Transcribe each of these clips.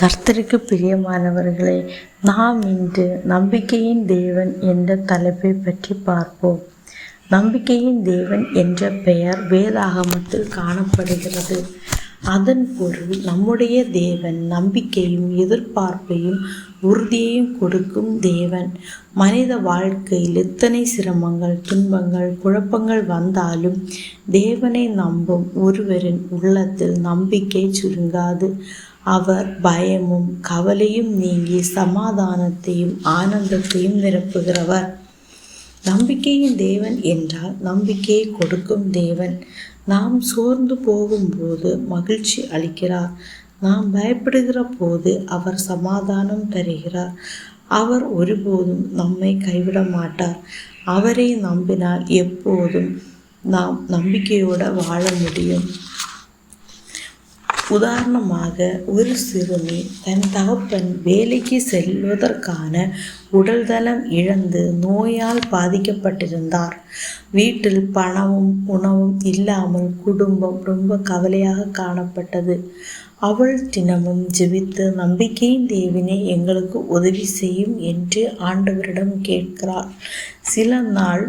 கர்த்தருக்கு பிரியமானவர்களே நாம் இன்று நம்பிக்கையின் தேவன் என்ற தலைப்பை பற்றி பார்ப்போம். நம்பிக்கையின் தேவன் என்ற பெயர் வேதாகமத்தில் காணப்படுகிறது. அதன் பொருள் நம்முடைய தேவன் நம்பிக்கையும் எதிர்பார்ப்பையும் உறுதியையும் கொடுக்கும் தேவன். மனித வாழ்க்கையில் எத்தனை சிரமங்கள் துன்பங்கள் குழப்பங்கள் வந்தாலும் தேவனை நம்பும் ஒருவரின் உள்ளத்தில் நம்பிக்கை சுருங்காது. அவர் பயமும் கவலையும் நீங்கி சமாதானத்தையும் ஆனந்தத்தையும் நிரப்புகிறவர். நம்பிக்கையின் தேவன் என்றால் நம்பிக்கையை கொடுக்கும் தேவன். நாம் சோர்ந்து போகும்போது மகிழ்ச்சி அளிக்கிறார். நாம் பயப்படுகிற போது அவர் சமாதானம் தருகிறார். அவர் ஒருபோதும் நம்மை கைவிட மாட்டார். அவரை நம்பினால் எப்போதும் நாம் நம்பிக்கையோடு வாழ முடியும். உதாரணமாக ஒரு சிறுமி தன் தகப்பன் வேலைக்கு செல்வதற்கான உடல்தளம் இழந்து நோயால் பாதிக்கப்பட்டிருந்தார். வீட்டில் பணமும் உணவும் இல்லாமல் குடும்பம் ரொம்ப கவலையாக காணப்பட்டது. அவள் தினமும் ஜெபித்து நம்பிக்கையின் தேவினை எங்களுக்கு உதவி செய்யும் என்று ஆண்டவரிடம் கேட்கிறாள். சில நாள்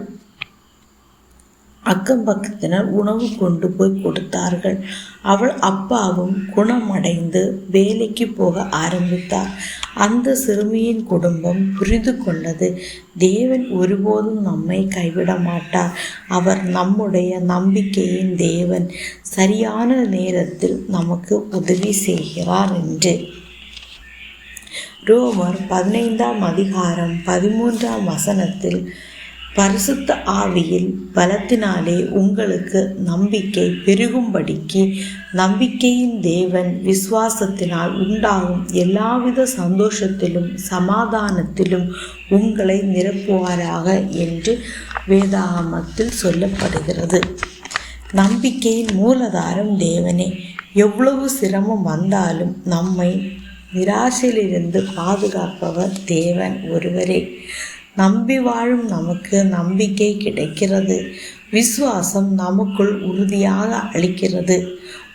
அக்கம் பக்கத்தினர் உணவு கொண்டு போய் கொடுத்தார்கள். அவள் அப்பாவும் குணமடைந்து வேலைக்கு போக ஆரம்பித்தார். அந்த சிறுமியின் குடும்பம் புரிந்து கொண்டது. தேவன் ஒருபோதும் நம்மை கைவிட மாட்டார். அவர் நம்முடைய நம்பிக்கையின் தேவன். சரியான நேரத்தில் நமக்கு உதவி செய்கிறார் என்று. ரோமர் பதினைந்தாம் அதிகாரம் பதிமூன்றாம் வசனத்தில் பரிசுத்த ஆவியில் பலத்தினாலே உங்களுக்கு நம்பிக்கை பெருகும்படிக்கு நம்பிக்கையின் தேவன் விசுவாசத்தினால் உண்டாகும் எல்லாவித சந்தோஷத்திலும் சமாதானத்திலும் உங்களை நிரப்புவாராக என்று வேதாகமத்தில் சொல்லப்படுகிறது. நம்பிக்கையின் மூலதாரம் தேவனே. எவ்வளவு சிரமம் வந்தாலும் நம்மை நிராசையிலிருந்து பாதுகாப்பவர் தேவன் ஒருவரே. நம்பி வாழும் நமக்கு நம்பிக்கை கிடைக்கிறது. விசுவாசம் நமக்குள் உறுதியாக அளிக்கிறது.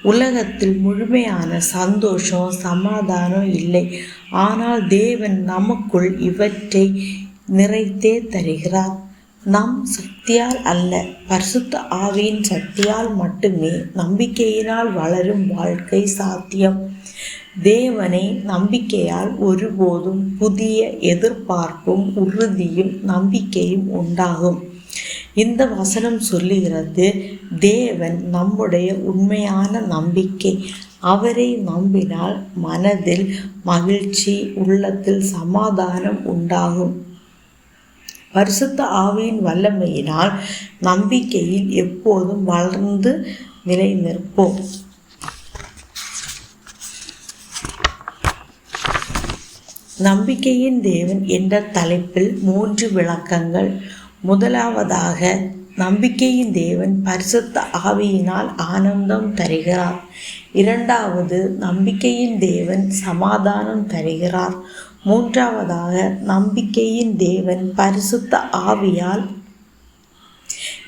உலகத்தில் முழுமையான சந்தோஷம் சமாதானம் இல்லை. ஆனால் தேவன் நமக்குள் இவற்றை நிறைத்தே தருகிறார். நம் சக்தியால் அல்ல பரிசுத்த ஆவியின் சக்தியால் மட்டுமே நம்பிக்கையினால் வளரும் வாழ்க்கை சாத்தியம். தேவனை நம்பிக்கையால் ஒருபோதும் புதிய எதிர்பார்ப்பும் உறுதியும் நம்பிக்கையும் உண்டாகும். இந்த வசனம் சொல்லுகிறது தேவன் நம்முடைய உண்மையான நம்பிக்கை. அவரை நம்பினால் மனதில் மகிழ்ச்சி உள்ளத்தில் சமாதானம் உண்டாகும். பரிசுத்த ஆவியின் வல்லமையினால் நம்பிக்கையில் எப்போதும் வளர்ந்து நிலை நிற்போம் நம்பிக்கையின் தேவன் என்ற தலைப்பில் மூன்று விளக்கங்கள். முதலாவதாக நம்பிக்கையின் தேவன் பரிசுத்த ஆவியினால் ஆனந்தம் தருகிறார். இரண்டாவது நம்பிக்கையின் தேவன் சமாதானம் தருகிறார். மூன்றாவதாக நம்பிக்கையின் தேவன் பரிசுத்த ஆவியால்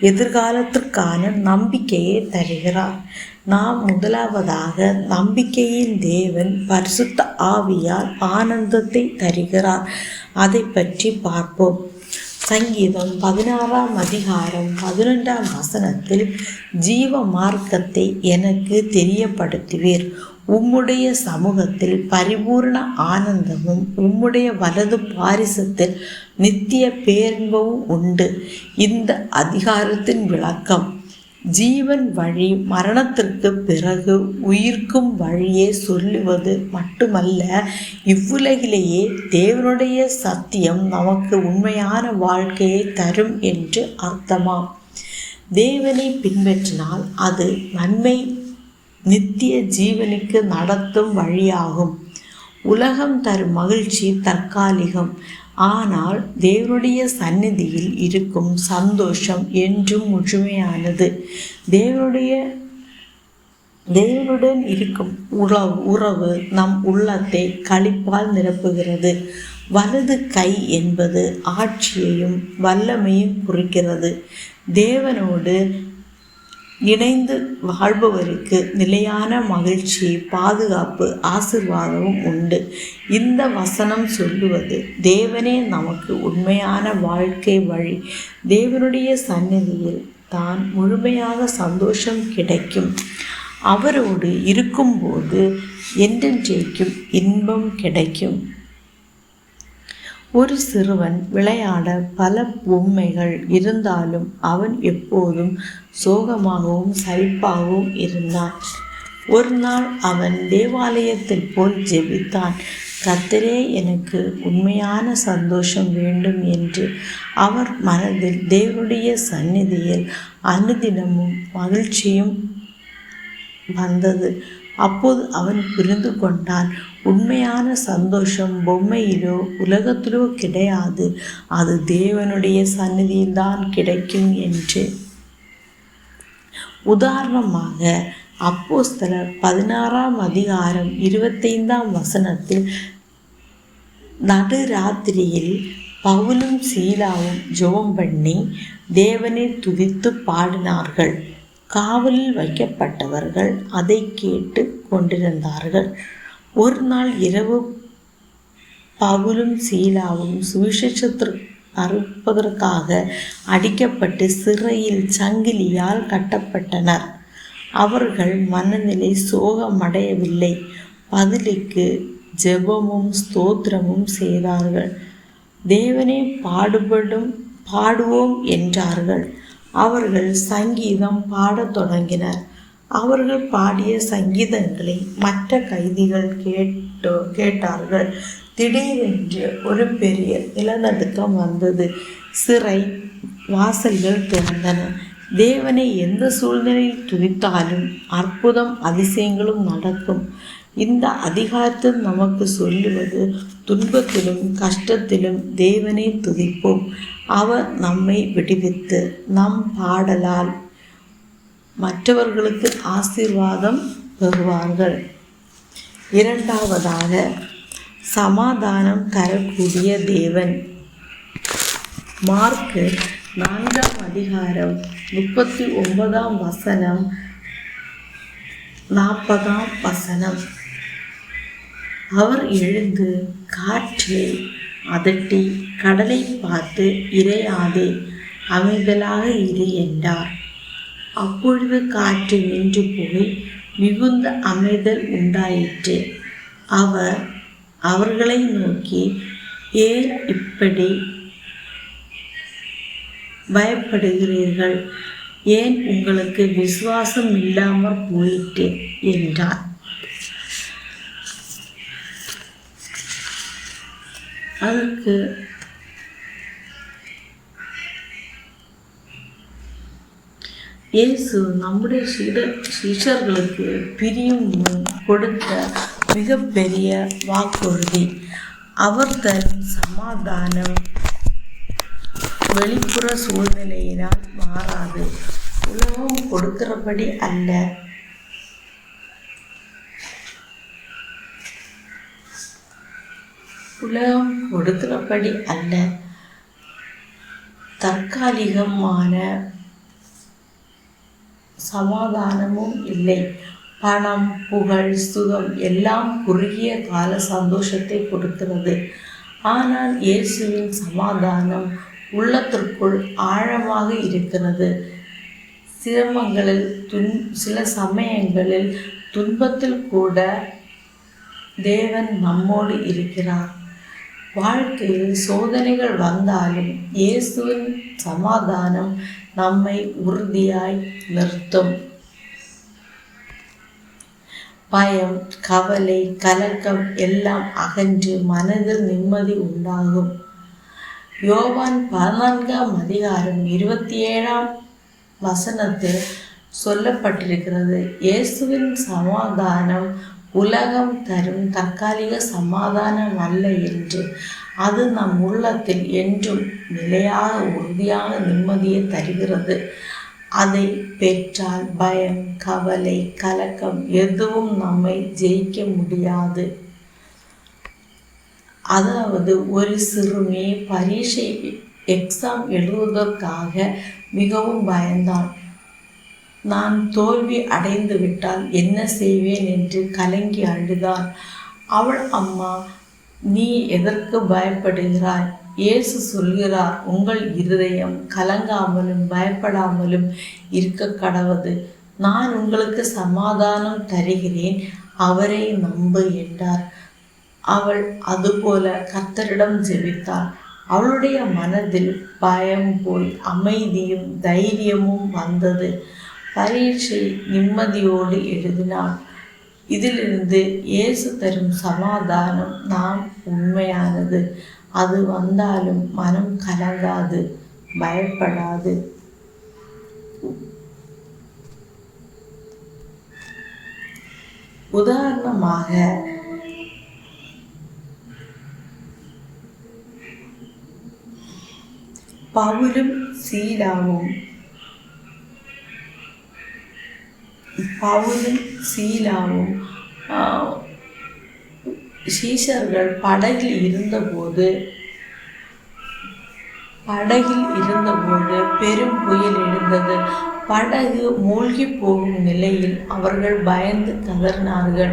எதிர்காலத்திற்கான நம்பிக்கையை தருகிறார். நாம் முதலாவதாக நம்பிக்கையின் தேவன் பரிசுத்த ஆவியால் ஆனந்தத்தை தருகிறார். அதை பற்றி பார்ப்போம். சங்கீதம் பதினாறாம் அதிகாரம் பதினெண்டாம் வசனத்தில் ஜீவ மார்க்கத்தை எனக்கு தெரியப்படுத்துவீர். உம்முடைய சமூகத்தில் பரிபூர்ண ஆனந்தமும் உம்முடைய வலது பாரிசத்தில் நித்திய பேரின்பமும் உண்டு. இந்த அதிகாரத்தின் விளக்கம் ஜீவன் வழி மரணத்திற்கு பிறகு உயிர்க்கும் வழியே சொல்லுவது மட்டுமல்ல இவ்வுலகிலேயே தேவனுடைய சத்தியம் நமக்கு உண்மையான வாழ்க்கையை தரும் என்று அர்த்தமாம். தேவனை பின்பற்றினால் அது நன்மை நித்திய ஜீவனுக்கு நடத்தும் வழியாகும். உலகம் தரும் மகிழ்ச்சி தற்காலிகம். ஆனால் தேவனுடைய சந்நிதியில் இருக்கும் சந்தோஷம் என்றும் முழுமையானது. தேவனுடைய தேவனுடன் இருக்கும் உறவு உறவு நம் உள்ளத்தை களிப்பால் நிரப்புகிறது. வலது கை என்பது ஆட்சியையும் வல்லமையும் குறிக்கிறது. தேவனோடு இணைந்து வாழ்பவருக்கு நிலையான மகிழ்ச்சி பாதுகாப்பு ஆசிர்வாதமும் உண்டு. இந்த வசனம் சொல்லுவது தேவனே நமக்கு உண்மையான வாழ்க்கை வழி. தேவனுடைய சந்நிதியில் தான் முழுமையாக சந்தோஷம் கிடைக்கும். அவரோடு இருக்கும்போது என்றென்றைக்கும் இன்பம் கிடைக்கும். ஒரு சிறுவன் விளையாட பல பொம்மைகள் இருந்தாலும் அவன் எப்போதும் சோகமாகவும் சலிப்பாகவும் இருந்தான். ஒரு நாள் அவன் தேவாலயத்தில் போல் ஜெபித்தான். கத்தரே எனக்கு உண்மையான சந்தோஷம் வேண்டும் என்று அவர் மனதில் தேவனுடைய சந்நிதியில் அனுதினமும் மகிழ்ச்சியும் வந்தது. அப்போது அவன் புரிந்து கொண்டான். உண்மையான சந்தோஷம் பொம்மையிலோ உலகத்திலோ கிடையாது. அது தேவனுடைய சந்நிதியில்தான் கிடைக்கும் என்று. உதாரணமாக அப்போஸ்தலர் பதினாறாம் அதிகாரம் இருபத்தைந்தாம் வசனத்தில் நடுராத்திரியில் பவுலும் சீலாவும் ஜெபம் பண்ணி தேவனை துதித்து பாடினார்கள். காவலில் வைக்கப்பட்டவர்கள் அதை கேட்டு கொண்டிருந்தார்கள். ஒரு நாள் இரவு பவுலும் சீலாவும் சுவிசேஷத்திற்கு அறுப்பதற்காக அடிக்கப்பட்டு சிறையில் சங்கிலியால் கட்டப்பட்டனர். அவர்கள் மனநிலை சோகமடையவில்லை. பதிலுக்கு ஜெபமும் ஸ்தோத்திரமும் செய்தார்கள். தேவனே பாடுபடும் பாடுவோம் என்றார்கள். அவர்கள் சங்கீதம் பாடத் தொடங்கினர். அவர்கள் பாடிய சங்கீதங்களை மற்ற கைதிகள் கேட்டு கேட்டார்கள். திடீரென்று ஒரு பெரிய நிலநடுக்கம் வந்தது. சிறை வாசல்கள் திறந்தன. தேவனை எந்த சூழ்நிலையில் துதித்தாலும் அற்புதம் அதிசயங்களும் நடக்கும். இந்த அதிகாரத்தில் நமக்கு சொல்லுவது துன்பத்திலும் கஷ்டத்திலும் தேவனை துதிப்போம். அவர் நம்மை விடுவித்து நம் பாடலால் மற்றவர்களுக்கு ஆசீர்வாதம் பெறுவார்கள் இரண்டாவதாக சமாதானம் தரக்கூடிய தேவன். மார்க்கு நான்காம் அதிகாரம் முப்பத்தி ஒன்பதாம் வசனம் நாற்பதாம் வசனம். அவர் எழுந்து காற்றை அதட்டி கடலை பார்த்து இறையாதே அமைதலாக இரு என்றார். அப்பொழுது காற்று நின்று போய் மிகுந்த அமைதல் உண்டாயிற்று அவர் அவர்களை நோக்கி ஏன் இப்படி பயப்படுகிறீர்கள் ஏன் உங்களுக்கு விசுவாசம் இல்லாமல் போயிட்டு என்றார் அதற்கு இயேசு நம்முடைய சீட சீஷர்களுக்கு பிரியும் முன் கொடுத்த மிகப்பெரிய வாக்குறுதி. அவர் தன் சமாதானம் வெளிப்புற சூழ்நிலையினால் மாறாது. உலகம் கொடுக்கிறபடி அல்ல. உலகம் கொடுக்கிறபடி அல்ல. தற்காலிகமான சமாதானமும் இல்லை. பணம் புகழ் சுகம் எல்லாம் குறுகிய கால சந்தோஷத்தை கொடுக்கிறது. ஆனால் இயேசுவின் சமாதானம் உள்ளத்திற்குள் ஆழமாக இருக்கிறது. சிரமங்களில் துன் சில சமயங்களில் துன்பத்தில் கூட தேவன் நம்மோடு இருக்கிறார். வாழ்க்கையில் சோதனைகள் வந்தாலும் இயேசுவின் சமாதானம் நம்மை உறுதியாய் நிறுத்தும். பயம் கவலை கலக்கம் எல்லாம் அகன்று மனதில் நிம்மதி உண்டாகும். யோவான் பதினான்காம் அதிகாரம் இருபத்தி ஏழாம் வசனத்தில் சொல்லப்பட்டிருக்கிறது இயேசுவின் சமாதானம் உலகம் தரும் தற்காலிக சமாதானம் அல்ல என்று. அது நம் உள்ளத்தில் என்றும் நிலையாக உறுதியாக நிம்மதியை தருகிறது. அதை பெற்றால் பயம் கவலை கலக்கம் எதுவும் நம்மை ஜெயிக்க முடியாது. அதாவது ஒரு சிறுமி பரீட்சை எக்ஸாம் எழுதுவதற்காக மிகவும் பயந்தான். நான் தோல்வி அடைந்து விட்டால் என்ன செய்வேன் என்று கலங்கி அழுதாள். அவள் அம்மா நீ எதற்கு பயப்படுகிறாய்? இயேசு சொல்கிறார் உங்கள் இருதயம் கலங்காமலும் பயப்படாமலும் இருக்க கடவது. நான் உங்களுக்கு சமாதானம் தருகிறேன் அவரை நம்பு என்றார். அவள் அதுபோல கர்த்தரிடம் ஜெபித்தாள். அவளுடைய மனதில் பயம் போய் அமைதியும் தைரியமும் வந்தது. பரீட்சை நிம்மதியோடு எழுதினாள். இதிலிருந்து இயேசு தரும் சமாதானம் நாம் உண்மையானது. அது வந்தாலும் மனம் கலங்காது பயப்படாது. உதாரணமாக பவுலும் சீலாவும் பவுலும் சீலாவும் சீஷர்கள் படகில் இருந்தபோது படகில் இருந்தபோது பெரும் புயல் எழுந்தது. படகு மூழ்கி போகும் நிலையில் அவர்கள் பயந்து கதறினார்கள்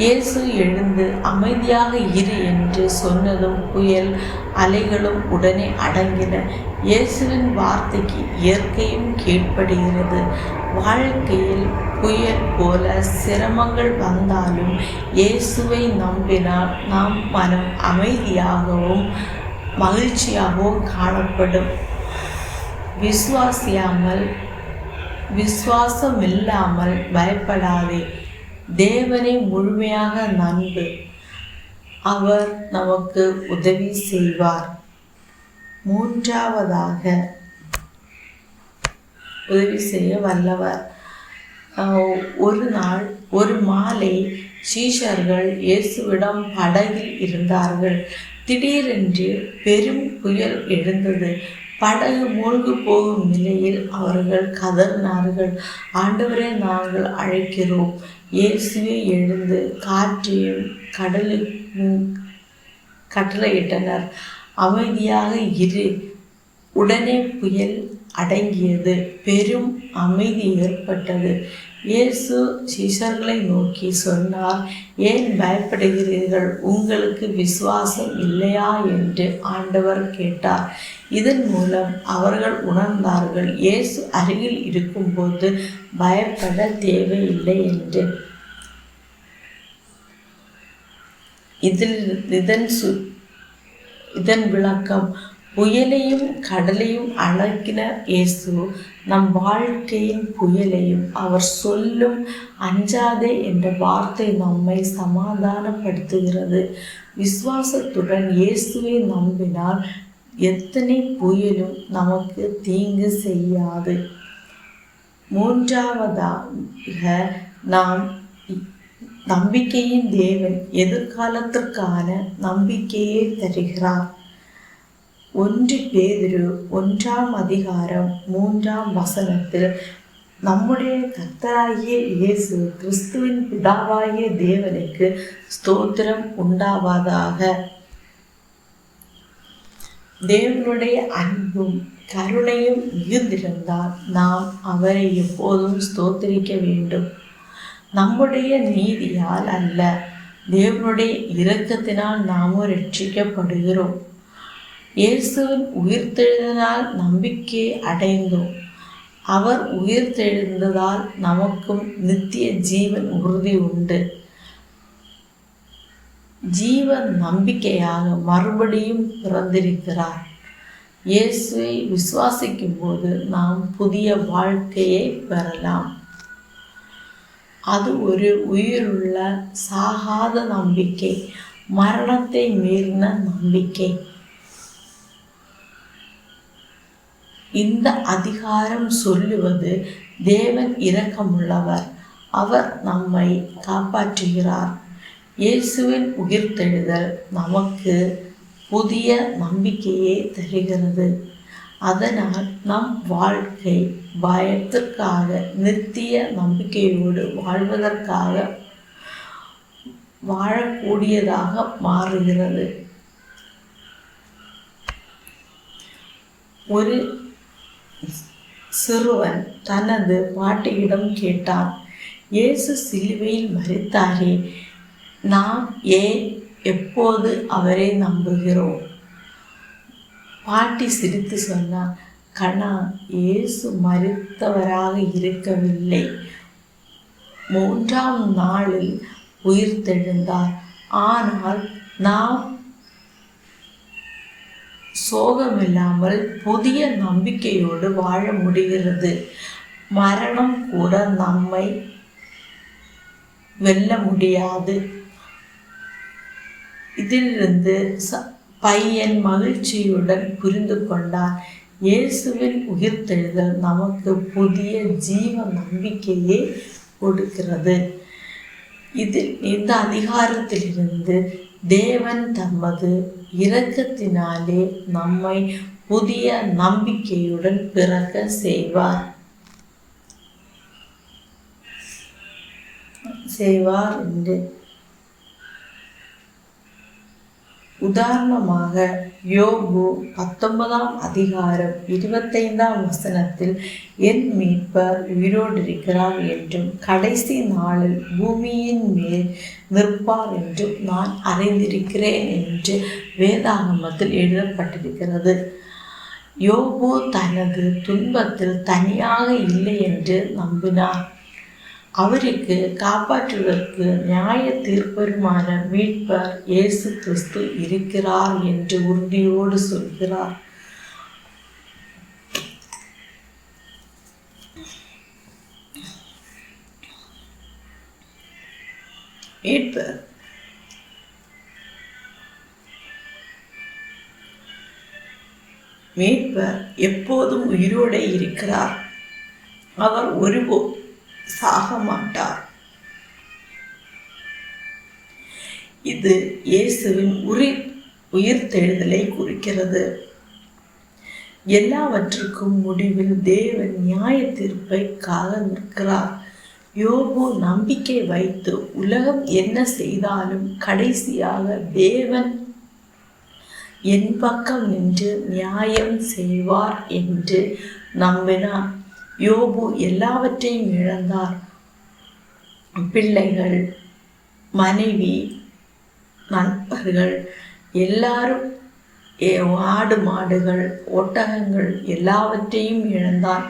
இயேசு எழுந்து அமைதியாக இரு என்று சொன்னதும் புயல் அலைகளும் உடனே அடங்கின. இயேசுவின் வார்த்தைக்கு இயற்கையும் கீழ்ப்படுகிறது வாழ்க்கையில் புயல் போல சிரமங்கள் வந்தாலும் இயேசுவை நம்பினால் நாம் மனம் அமைதியாகவும் மகிழ்ச்சியாகவும் காணப்படும். விசுவாசியாமல் விசுவாசமில்லாமல் பயப்படாதே. தேவனை முழுமையாக நன்பு அவர் நமக்கு உதவி செய்வார். மூன்றாவதாக உதவி செய்ய வல்லவர். ஒரு நாள் ஒரு மாலை சீஷர்கள் இயேசுவிடம் படகில் இருந்தார்கள். திடீரென்று பெரும் புயல் எழுந்தது. படகு மூழ்கு போகும் நிலையில் அவர்கள் கதறினார்கள். ஆண்டவரே நாங்கள் அழைக்கிறோம். இயேசுவே எழுந்து காற்றையும் கடலுக்கும் கட்டளையிட்டனர். அமைதியாக இரு. உடனே புயல் அடங்கியது. பெரும் அமைதி ஏற்பட்டது. இயேசு சிஷர்களை நோக்கி சொன்னார் ஏன் பயப்படுகிறீர்கள்? உங்களுக்கு விசுவாசம் இல்லையா? என்று ஆண்டவர் கேட்டார். இதன் மூலம் அவர்கள் உணர்ந்தார்கள் இயேசு அருகில் இருக்கும்போது பயப்பட தேவையில்லை என்று. இதில் இதன் சு இதன் விளக்கம் புயலையும் கடலையும் அழகின இயேசு நம் வாழ்க்கையின் புயலையும் அவர் சொல்லும் அஞ்சாதே என்ற வார்த்தை நம்மை சமாதானப்படுத்துகிறது. விசுவாசத்துடன் இயேசுவை நம்பினால் எத்தனை புயலும் நமக்கு தீங்கு செய்யாது. மூன்றாவதாக நாம் நம்பிக்கையின் தேவன் எதிர்காலத்திற்கான நம்பிக்கையை தருகிறார். ஒன்று பேதிரு ஒன்றாம் அதிகாரம் மூன்றாம் வசனத்தில் நம்முடைய கர்த்தராகிய இயேசு கிறிஸ்துவின் பிதாவாகிய தேவனுக்கு ஸ்தோத்திரம் உண்டாவதாக. தேவனுடைய அன்பும் கருணையும் மிகுந்திருந்தால் நாம் அவரை எப்போதும் ஸ்தோத்திரிக்க வேண்டும். நம்முடைய நீதியால் அல்ல. தேவனுடைய இரக்கத்தினால் நாமும் ரட்சிக்கப்படுகிறோம் இயேசுவின் உயிர்த்தெழுதனால் நம்பிக்கை அடைந்தோம். அவர் உயிர்த்தெழுந்ததால் நமக்கும் நித்திய ஜீவன் உறுதி உண்டு. ஜீவன் நம்பிக்கையாக மறுபடியும் பிறந்திருக்கிறார். இயேசுவை விசுவாசிக்கும் போது நாம் புதிய வாழ்க்கையை பெறலாம். அது ஒரு உயிருள்ள சாகாத நம்பிக்கை மரணத்தை மீறின நம்பிக்கை. இந்த அதிகாரம் சொல்லுவது தேவன் இரக்கமுள்ளவர். அவர் நம்மை காப்பாற்றுகிறார். இயேசுவின் உயிர்த்தெழுதல் நமக்கு புதிய நம்பிக்கையை தருகிறது. அதனால் நம் வாழ்க்கை பயத்திற்காக நித்திய நம்பிக்கையோடு வாழ்வதற்காக வாழக்கூடியதாக மாறுகிறது. ஒரு சிறுவன் தனது பாட்டியிடம் கேட்டான் இயேசு சிலுவையில் மறித்தாரே நாம் ஏன் எப்போது அவரை நம்புகிறோம்? பாட்டி சிரித்து சொன்னார் கண்ணா இயேசு மறுத்தவராக இருக்கவில்லை. மூன்றாம் நாளில் உயிர் தெழுந்தார். ஆனால் நாம் சோகமில்லாமல் புதிய நம்பிக்கையோடு வாழ முடிகிறது. மரணம் கூட நம்மை வெல்ல முடியாது. இதிலிருந்து ச- பையன் மகிழ்ச்சியுடன் புரிந்து கொண்டார். இயேசுவின் உயிர்த்தெழுதல் நமக்கு புதிய ஜீவ நம்பிக்கையை கொடுக்கிறது. இதில் இந்த அதிகாரத்திலிருந்து தேவன் தமது இரக்கத்தினாலே நம்மை புதிய நம்பிக்கையுடன் பிறக்க செய்வார். செய்வார் என்று உதாரணமாக யோபு பத்தொன்பதாம் அதிகாரம் இருபத்தைந்தாம் வசனத்தில் என் மீட்பர் உயிரோடு இருக்கிறார் என்றும் கடைசி நாளில் பூமியின் மேல் நிற்பார் என்றும் நான் அறிந்திருக்கிறேன் என்று வேதாகமத்தில் எழுதப்பட்டிருக்கிறது. யோபு தனது துன்பத்தில் தனியாக இல்லை என்று நம்பினார். அவருக்கு காப்பாற்றுவதற்கு நியாய தீர்ப்பருமான மீட்பர் இயேசு கிறிஸ்து இருக்கிறார் என்று உறுதியோடு சொல்கிறார். மீட்பர். மீட்பர் எப்போதும் உயிரோடு இருக்கிறார். அவர் ஒருபோ சாக மாட்டார் இது இயேசுவின் உயிர் உயிர்த்தெழுதலை குறிக்கிறது. எல்லாவற்றுக்கும் முடிவில் தேவன் நியாய தீர்ப்பை கால நிற்கிறார். யோபு நம்பிக்கை வைத்து உலகம் என்ன செய்தாலும் கடைசியாக தேவன் என் பக்கம் நின்று நியாயம் செய்வார் என்று நம்பினார். யோபு எல்லாவற்றையும் இழந்தார். பிள்ளைகள் மனைவி நண்பர்கள் எல்லாரும் ஆடு மாடுகள் ஒட்டகங்கள் எல்லாவற்றையும் இழந்தார்.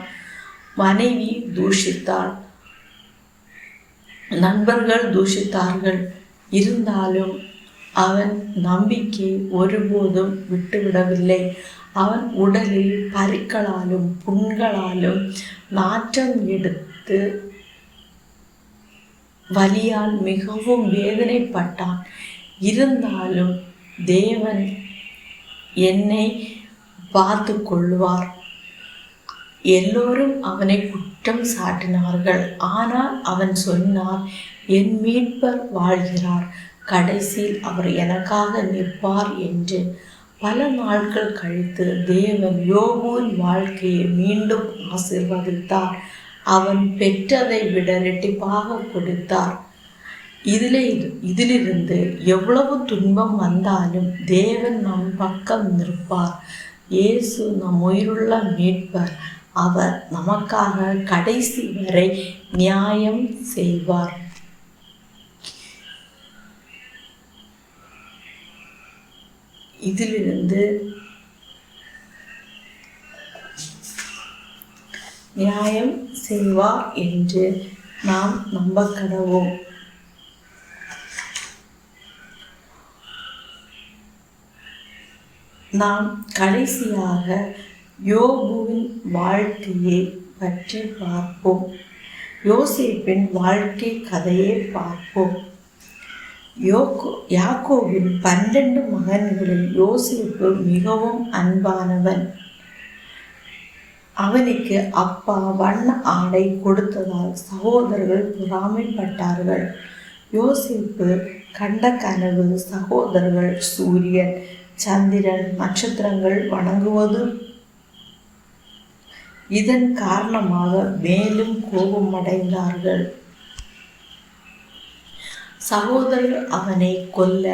மனைவி தூஷித்தாள். நண்பர்கள் தூஷித்தார்கள். இருந்தாலும் அவன் நம்பிக்கை ஒருபோதும் விட்டுவிடவில்லை. அவன் உடலில் பருக்களாலும் புண்களாலும் நாற்றம் எடுத்து வலியால் மிகவும் வேதனைப்பட்டான். இருந்தாலும் தேவன் என்னை பார்த்து கொள்வார். எல்லோரும் அவனை குற்றம் சாட்டினார்கள். ஆனால் அவன் சொன்னார் என் மீட்பர் வாழ்கிறார். கடைசியில் அவர் எனக்காக நிற்பார் என்று. பல நாட்கள் கழித்து தேவன் யோபுவின் வாழ்க்கையை மீண்டும் ஆசிர்வதித்தார். அவன் பெற்றதை விட இரட்டிப்பாக கொடுத்தார். இதிலே இதிலிருந்து எவ்வளவு துன்பம் வந்தாலும் தேவன் நம் பக்கம் நிற்பார். இயேசு நம் உயிருள்ள மீட்பர். அவர் நமக்காக கடைசி வரை நியாயம் செய்வார். இதிலிருந்து நியாயம் செய்வார் என்று நாம் நம்ப கடவோம் நாம் கடைசியாக யோபுவின் வாழ்க்கையை பற்றி பார்ப்போம். யோசிப்பின் வாழ்க்கை கதையை பார்ப்போம். யோகோ யாக்கோவின் பன்னெண்டு மகன்களில் யோசிப்பு மிகவும் அன்பானவன். அவனுக்கு அப்பா வண்ண ஆடை கொடுத்ததால் சகோதரர்கள் பொறாமைப்பட்டார்கள். யோசிப்பு கண்ட கனவு சகோதரர்கள் சூரியன் சந்திரன் நட்சத்திரங்கள் வணங்குவது. இதன் காரணமாக மேலும் கோபமடைந்தார்கள். சகோதரர் அவனை கொல்ல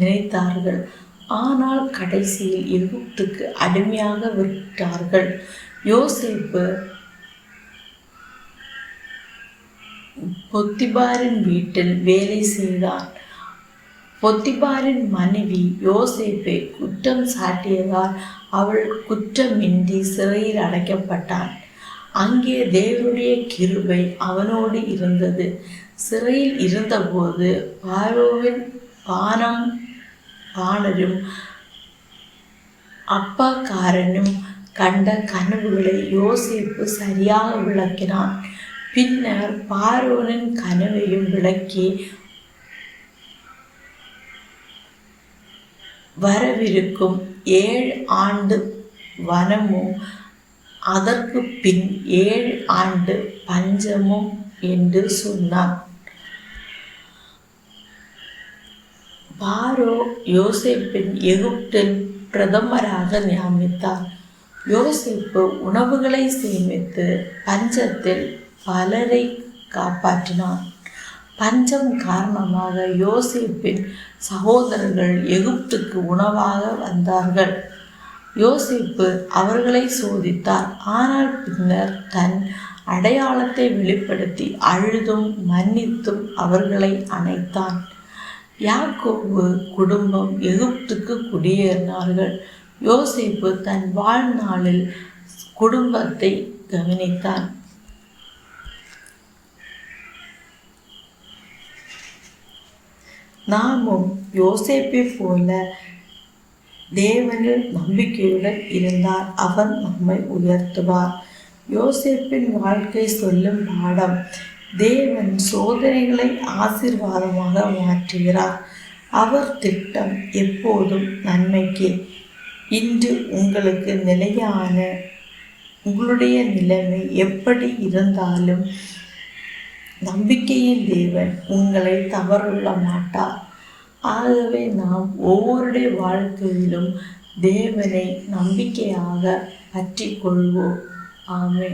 நினைத்தார்கள். ஆனால் கடைசியில் எகிப்துக்கு அடிமையாக விட்டார்கள். யோசிப்பு பொத்திபாரின் வீட்டில் வேலை செய்தான். பொத்திபாரின் மனைவி யோசிப்பை குற்றம் சாட்டியதால் அவள் குற்றமின்றி சிறையில் அடைக்கப்பட்டான் அங்கே தேவனுடைய கிருபை அவனோடு இருந்தது. சிறையில் இருந்தபோது பாரோவின் பானம் பாணரும் அப்பாக்காரனும் கண்ட கனவுகளை யோசிப்பு சரியாக விளக்கினான். பின்னர் பாரோனின் கனவையும் விளக்கி வரவிருக்கும் ஏழு ஆண்டு வனமும் அதற்கு பின் ஏழு ஆண்டு பஞ்சமும் என்று சொன்னான். பாரோ யோசேப்பின் எகிப்தில் பிரதமராக நியமித்தார். யோசிப்பு உணவுகளை சேமித்து பஞ்சத்தில் பலரை காப்பாற்றினான் பஞ்சம் காரணமாக யோசேப்பின் சகோதரர்கள் எகிப்துக்கு உணவாக வந்தார்கள். யோசிப்பு அவர்களை சோதித்தார். ஆனால் பின்னர் தன் அடையாளத்தை வெளிப்படுத்தி அழுதும் மன்னித்தும் அவர்களை அணைத்தான். யாக்கோபு குடும்பம் எகிப்துக்கு குடியேறினார்கள். யோசிப்பு தன் வாழ்நாளில் குடும்பத்தை கவனித்தான். நாமும் யோசேப்பை போல தேவனில் நம்பிக்கையுடன் இருந்தால் அவன் நம்மை உயர்த்துவார். யோசேப்பின் வாழ்க்கை சொல்லும் பாடம் தேவன் சோதனைகளை ஆசீர்வாதமாக மாற்றுகிறார். அவர் திட்டம் எப்போதும் நன்மைக்கு. இன்று உங்களுக்கு நிலையான உங்களுடைய நிலைமை எப்படி இருந்தாலும் நம்பிக்கையின் தேவன் உங்களை தவறுள்ள மாட்டார். ஆகவே நாம் ஒவ்வொருடைய வாழ்க்கையிலும் தேவனை நம்பிக்கையாக பற்றி கொள்வோம் ஆமே